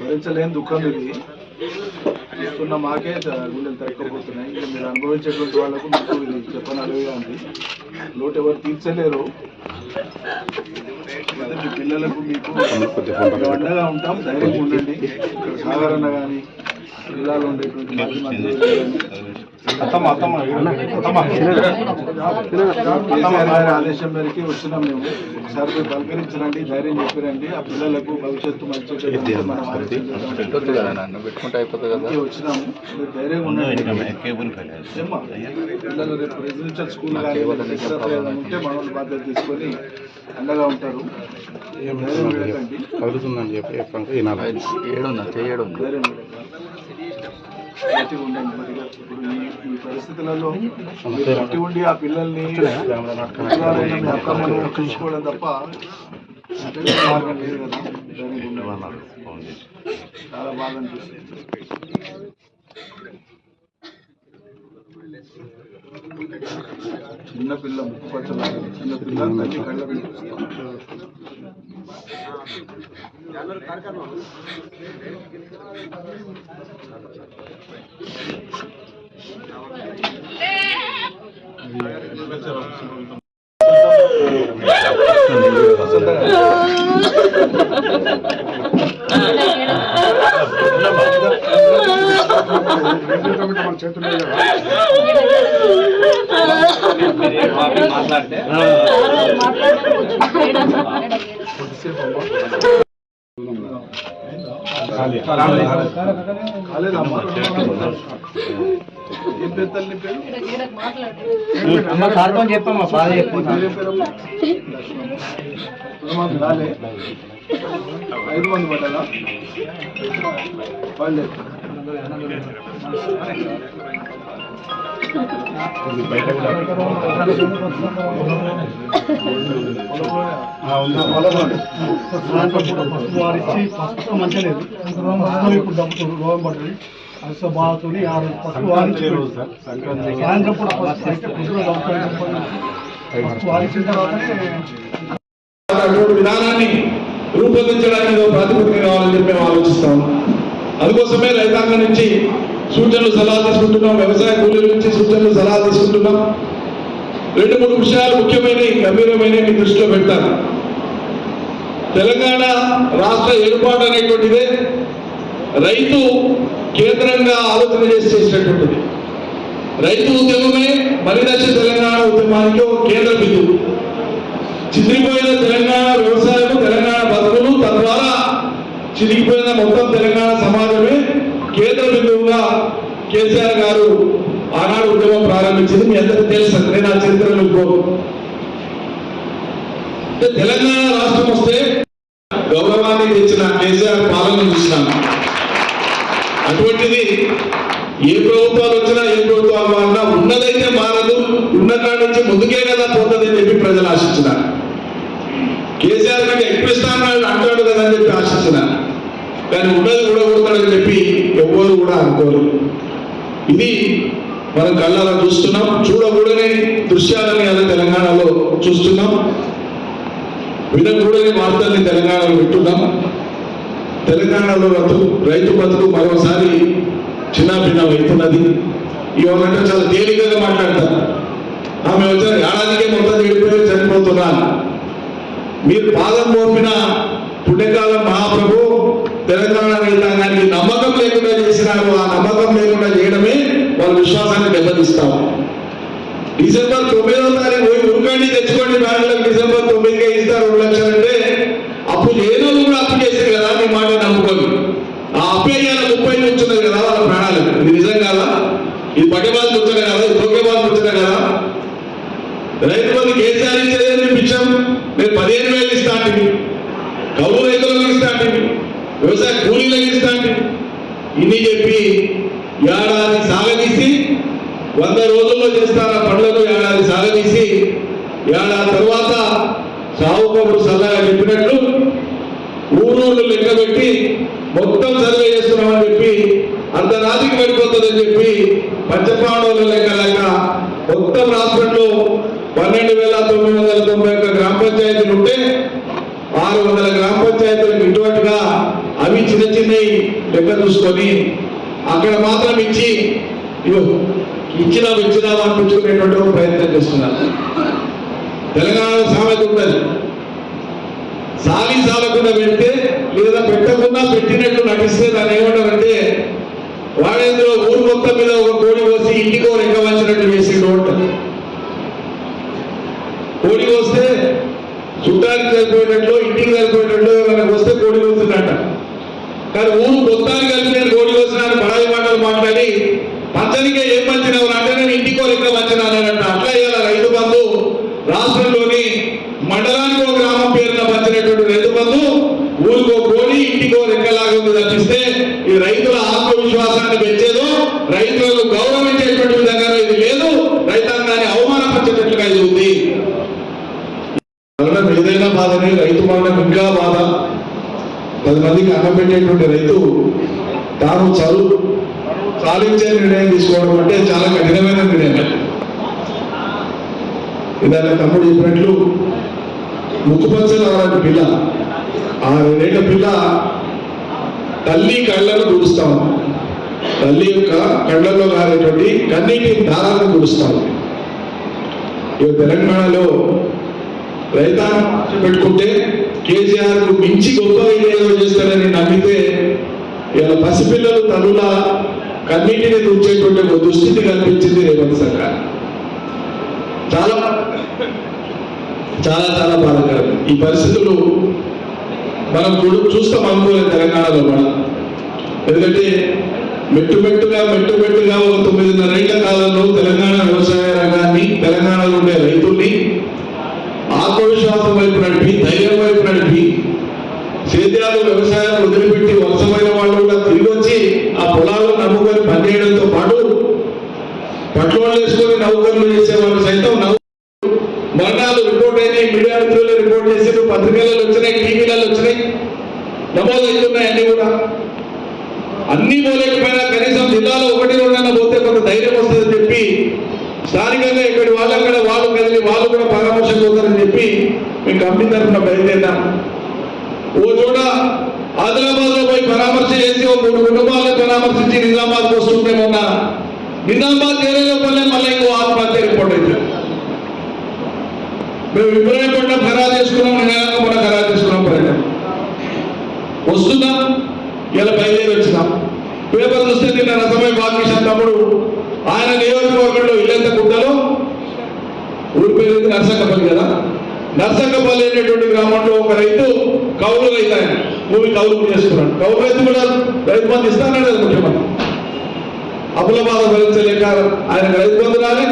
భరించలేని దుఃఖం ఇది. చూస్తున్న మాకే గుండెలు తరక్కపోతున్నాయి ఇంకా మీరు అనుభవించేటువంటి వాళ్ళకు మీకు ఇది చెప్పని అడవిగా ఉంది. లోటు ఎవరు తీర్చలేరు మీ పిల్లలకు మీకు అండగా ఉంటాం. ధైర్యంగా ఉండండి. ఇక్కడ సాధారణ కానీ జిల్లాలో ఉండేటువంటి మాజీ మంత్రులు కానీ ఆదేశం మేరకు వచ్చినాం మేము. ఒకసారి పోయి పలకరించరండి ధైర్యం చెప్పిరండి. ఆ పిల్లలకు భవిష్యత్తు మంచి. పెట్టుకుంటే అయిపోతుంది కదా? వచ్చినాము. ఉండండి. ఏమ్మా? పిల్లలు రేపు రెసిడెన్షియల్ స్కూల్ కానీ ఉంటే మన వాళ్ళు బాధ్యత తీసుకొని అండగా ఉంటారు. ధైర్యం కలుగుతుందని చెప్పి ఏడున్నా చేయడుంది గట్టిగా ఉండండి మరి ఇప్పుడు ఈ- పరిస్థితులలో గట్టి ఉండి ఆ పిల్లల్ని అక్కమ్మను చూసుకోవడం తప్ప మార్గం లేదు కదా ఉండండి. చాలా బాగా అనిపిస్తుంది చిన్న పిల్ల ముక్కు పచ్చలాగా చిన్న పిల్ల తల్లి కళ్ళ కనిపిస్తాం కాలేదమ్మా తల్లి పేరు చెప్పమ్మా బాధ రాలే ఐదు మంది పడ్డారా? వాళ్ళే ఫస్ట్ మంచిగా లేదు ఇప్పుడు రోగం ఆరు ఫస్ట్ సాయంత్రం ఫస్ట్ అయితే పొద్దున ఫస్ట్ తర్వాతనే విధానాన్ని రూపొందించడానికి ఏదో ప్రాతిపదిక కావాలని చెప్పి మేము ఆలోచిస్తాం. అందుకోసమే రైతాంగం నుంచి సూచనలు సలహా తీసుకుంటున్నాం వ్యవసాయ కూలీల నుంచి సూచనలు సలహా తీసుకుంటున్నాం. రెండు మూడు విషయాలు ముఖ్యమైన గంభీరమైనవి మీ దృష్టిలో పెడతాను. తెలంగాణ రాష్ట్ర ఏర్పాటు అనేటువంటిదే రైతు కేంద్రంగా ఆలోచన చేసి చేసినటువంటిది రైతు ఉద్యమమే మరిదశ తెలంగాణ ఉద్యమానికి ఒక కేంద్ర బిందువు. చిదిరిపోయిన తెలంగాణ వ్యవసాయం తెలంగాణ బతుకులు తద్వారా చిరిగిపోయిన మొత్తం తెలంగాణ కేసీఆర్ గారు ఆనాడు ఉద్యమం ప్రారంభించింది. మీ అందరికీ తెలుసు నేను ఆ చరిత్రలో తెలంగాణ రాష్ట్రం వస్తే గౌరవాన్ని తెచ్చిన కేసీఆర్ పాలన చూసినాను. అటువంటిది ఏ ప్రభుత్వాలు వచ్చినా ఏ ప్రభుత్వాలు మారినా ఉన్నదైతే మారదు ఉన్న నుంచి ముందుకే కదా పోతుంది అని చెప్పి ప్రజలు ఆశించినారు. కేసీఆర్ కంటే ఎక్కువ స్థానాలు అంటాడు కదా అని చెప్పి ఆశించినారు. కానీ ఉన్నది కూడా కొడతాడని చెప్పి ఎవ్వరు కూడా అనుకోరు ఇది మనం కళ్ళారా చూస్తున్నాం చూడకూడని దృశ్యాలని అలా తెలంగాణలో చూస్తున్నాం. వినకూడని వార్తల్ని తెలంగాణలో వింటున్నాం. తెలంగాణలో రైతు రైతు బతుకు మరోసారి చిన్నాభిన్నం అవుతున్నది ఇవాళంటే చాలా తేలికగా మాట్లాడతారు ఆమె వచ్చిన ఏడాదికే మొత్తం చెడిపోయి చనిపోతున్నాను మీరు పాదం మోపిన పుణ్యకాలం మహాప్రభు తెలంగాణ రైతాంగానికి నమ్మకం లేకుండా చేసినారు. ఆ నమ్మకం లేకుండా డిసెంబర్ ఇస్తారు రెండు లక్షలు అంటే అప్పు ఏదో కూడా అప్పు చేసింది కదా మీ మాట నమ్ముకొని. ఆ అప్పు అయ్యాల ముప్పై ఉన్నది కదా వాళ్ళ ప్రాణాలు. ఇది నిజం కాదా? ఇది పట్టేబాధ కూర్చునే కదా ఇది తొక్కేబాధ కూర్చునే కదా? రైతు బంధు కేసీఆర్ ఇచ్చేది ఇప్పించాం నేను పదిహేను వేలు ఇస్తా కౌలు రైతులకు ఇస్తా వ్యవసాయ కూలీలకు ఇస్తా ఇన్ని చెప్పి ఏడాది సాగదీసి వంద రోజుల్లో చేస్తారా పనులను ఏడాది సాగదీసి ఏడాది తర్వాత సావుకబుడు సలహా చెప్పినట్లు ఊరోళ్ళు లెక్క పెట్టి మొత్తం సర్వే చేస్తున్నామని చెప్పి అంత రాతికి పడిపోతుందని చెప్పి పంచపాండవుల లెక్క లెక్క మొత్తం రాష్ట్రంలో పన్నెండు వేల తొమ్మిది వందల తొంభై ఒక్క గ్రామ పంచాయతీలు ఉంటే ఆరు వందల గ్రామ పంచాయతీలకు ఇటువంటిగా అవి చిన్నవి లెక్క చూసుకొని అక్కడ మాత్రం ఇచ్చి ఇచ్చినా ఇచ్చినా అనిపించుకునేటువంటి ప్రయత్నం చేస్తున్నారు. తెలంగాణ సామెత ఉంటుంది సాలి సాలకుండా పెడితే లేదా పెట్టకుండా పెట్టినట్టు నటిస్తే దాన్ని ఏమంటారంటే వాడేందులో ఊరు మొత్తం మీద ఒక కోడి కోసి ఇంటికో రెక్క వంచినట్టు వేసిండు ఉంటుంది కోడి కోస్తే చుట్టానికి సరిపోయినట్లు ఇంటికి సరిపోయినట్లు మనకు వస్తే కోడి కోస్తుందంట కానీ ఊరు మొత్తానికి కలిపి నేను కోడి కోసినాను పడాయి మాటలు మాట్లాడి పంచనికే ఏం పంచ అంటే నేను ఇంటికో లెక్క పంచినానంట అట్లా ఇవాళ రైతు బంధు రాష్ట్రంలోని మండలానికి ఒక గ్రామం పేరున పంచినటువంటి రైతు బంధు ఊరికో కోడి ఇంటికో లెక్కలాగా ఉంది తప్పిస్తే ఈ రైతుల ఆత్మవిశ్వాసాన్ని పెంచేదో రైతులను గౌరవించేటువంటి విధంగా ఇది లేదు. రైతాంగాన్ని అవమానపరిచేటట్లుగా ఇది ఉంది. మరణం ఏదైనా బాధనే రైతు మరణం ఇంకా బాధ. పది మందికి అన్నం పెట్టేటువంటి రైతు తాను చదువు సాధించే నిర్ణయం తీసుకోవడం అంటే చాలా కఠినమైన నిర్ణయం. ఇందాక తమ్ముడు చెప్పినట్లు ముక్కుపచ్చల అలాంటి పిల్ల. ఆ రెండేళ్ళ పిల్ల తల్లి కళ్ళను తుడుస్తాం తల్లి యొక్క కళ్ళల్లో కారేటువంటి కన్నీటి దారాలను కురుస్తాను ఇక తెలంగాణలో రైతాంగం పెట్టుకుంటే కేసీఆర్కు మించి గొప్ప ఏదో చేస్తారని నమ్మితే ఇలా పసిపిల్లలు తనుల కన్నీటిని తుడిచేటువంటి ఒక దుస్థితి కల్పించింది రేవంత్ సర్కార్. చాలా చాలా చాలా బాధకరం. ఈ పరిస్థితులు మనం చూడు చూస్తాం అనుకోలేదు తెలంగాణలో మనం. ఎందుకంటే మెట్టుమెట్టుగా మెట్టుమెట్టుగా ఒక తొమ్మిదిన్నరేళ్ళ కాలంలో తెలంగాణ వ్యవసాయ రంగాన్ని తెలంగాణలో ఉండే రైతుల్ని ఆత్మవిశ్వాసం వైపు నడిపి ధైర్యం వైపు నడిపి సేద్యాలు వ్యవసాయాలు వదిలిపెట్టి వలసమైన వాళ్ళు కూడా తిరిగి వచ్చి ఆ పొలాలు నవ్వుకొని పనిచేయడంతో పాటు పట్లోళ్ళు వేసుకొని చేసే చేసేవాళ్ళు సైతం నవ్వు మరణాలు రిపోర్ట్ అయినాయి మీడియా మిత్రులు రిపోర్ట్ చేసారు పత్రికలలో వచ్చినాయి టీవీలలో వచ్చినాయి. నమోదవుతున్నాయి అన్ని కూడా. అన్ని పోలేకపోయినా కనీసం జిల్లాలో ఒకటి రెండన్న పోతే కొంత ధైర్యం వస్తుందని చెప్పి స్థానికంగా ఇక్కడి వాళ్ళు అక్కడ వాళ్ళు కదిలి వాళ్ళు కూడా పరామర్శకు పోతారని చెప్పి మేము కంపెనీ తరఫున బయలుదేరాం ఓ చోట ఆదిలాబాద్లో పోయి పరామర్శ చేసి ఓ మూడు కుటుంబాలను పరామర్శించి నిజామాబాద్ వస్తుంటే మొన్న నిజామాబాద్ చేరే చేరేలోపలే మళ్ళీ ఇంకో ఆత్మహత్య రిపోర్ట్ అయితే మేము ఇబ్రాహీంపట్న ఖరారు చేసుకున్నాం నిజంగా కూడా ఖరారు చేసుకున్నాం ప్రజలు వస్తున్నాం ఇలా బయలుదేరి వచ్చినాం పేపర్ చూస్తే నిన్న రసమై బాలకృష్ణ తమ్ముడు ఆయన ఒకళ్ళు ఇల్లంత గుట్టలో? ఊరి పేరు ఏంది? కదా? నర్సక్కపల్లి అనేటువంటి గ్రామంలో ఒక రైతు కౌలు రైతు ఆయన భూమి కౌలు చేసుకున్నాడు. కౌలు రైతు కూడా రైతు బంధు ఇస్తానన్నాడు అది ముఖ్యమంత్రి. అప్పుల బాధ భరించలేక ఆయన రైతు బంధు రాలే.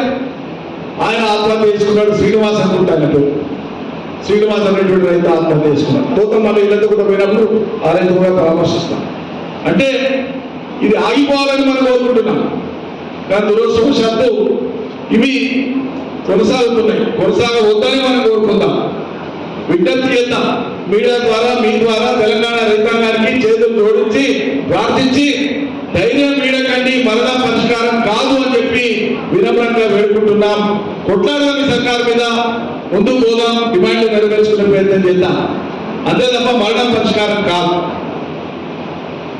ఆయన ఆత్మహత్య చేసుకున్నాడు శ్రీనివాస్ అనుకుంటాను శ్రీనివాస్ అనేటువంటి రైతు ఆత్మహత్య చేసుకున్నాడు. పోతాం మన ఇళ్ళతో కూడా పోయినప్పుడు ఆ రైతు కూడా పరామర్శిస్తాం అంటే ఇది ఆగిపోవాలని మనం కోరుకుంటున్నాం. కానీ దురదృష్టవశాత్తు ఇవి కొనసాగుతున్నాయి. కొనసాగవద్దని మనం కోరుకుందాం. విజ్ఞప్తి చేద్దాం. మీడియా ద్వారా మీ ద్వారా తెలంగాణ రైతాంగానికి చేతులు జోడించి ప్రార్థించి ధైర్యం వీడకండి మరణ పరిష్కారం కాదు అని చెప్పి వినమ్రంగా వేడుకుంటున్నాం. కొట్లాడాలి సర్కార్ మీద. ముందుకు పోదాం. డిమాండ్లు నెరవేర్చుకునే ప్రయత్నం చేద్దాం. అంతే తప్ప మరణ పరిష్కారం కాదు.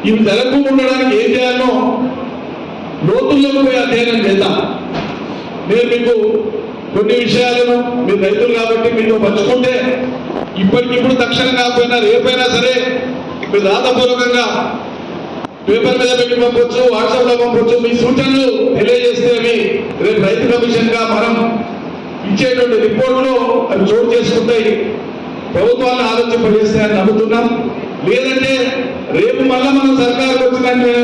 ఇవి జరగకుండా ఉండడానికి ఏం చేయాలో లోతుల్లోకి పోయి అధ్యయనం చేద్దాం. నేను మీకు కొన్ని విషయాలను మీరు రైతులు కాబట్టి మీతో పంచుకుంటే ఇప్పటికిప్పుడు తక్షణం కాకపోయినా రేపైనా సరే మీరు రాతపూర్వకంగా పేపర్ మీద పెట్టి పంపొచ్చు వాట్సాప్లో పంపొచ్చు. మీ సూచనలు తెలియజేస్తే అవి రేపు రైతు కమిషన్గా మనం ఇచ్చేటువంటి రిపోర్టులో అవి చోటు చేసుకుంటాయి ప్రభుత్వాన్ని ఆలోచింపజేస్తాయని నమ్ముతున్నాం. లేదంటే రేపు మళ్ళా మనం సర్కారుకు వచ్చిన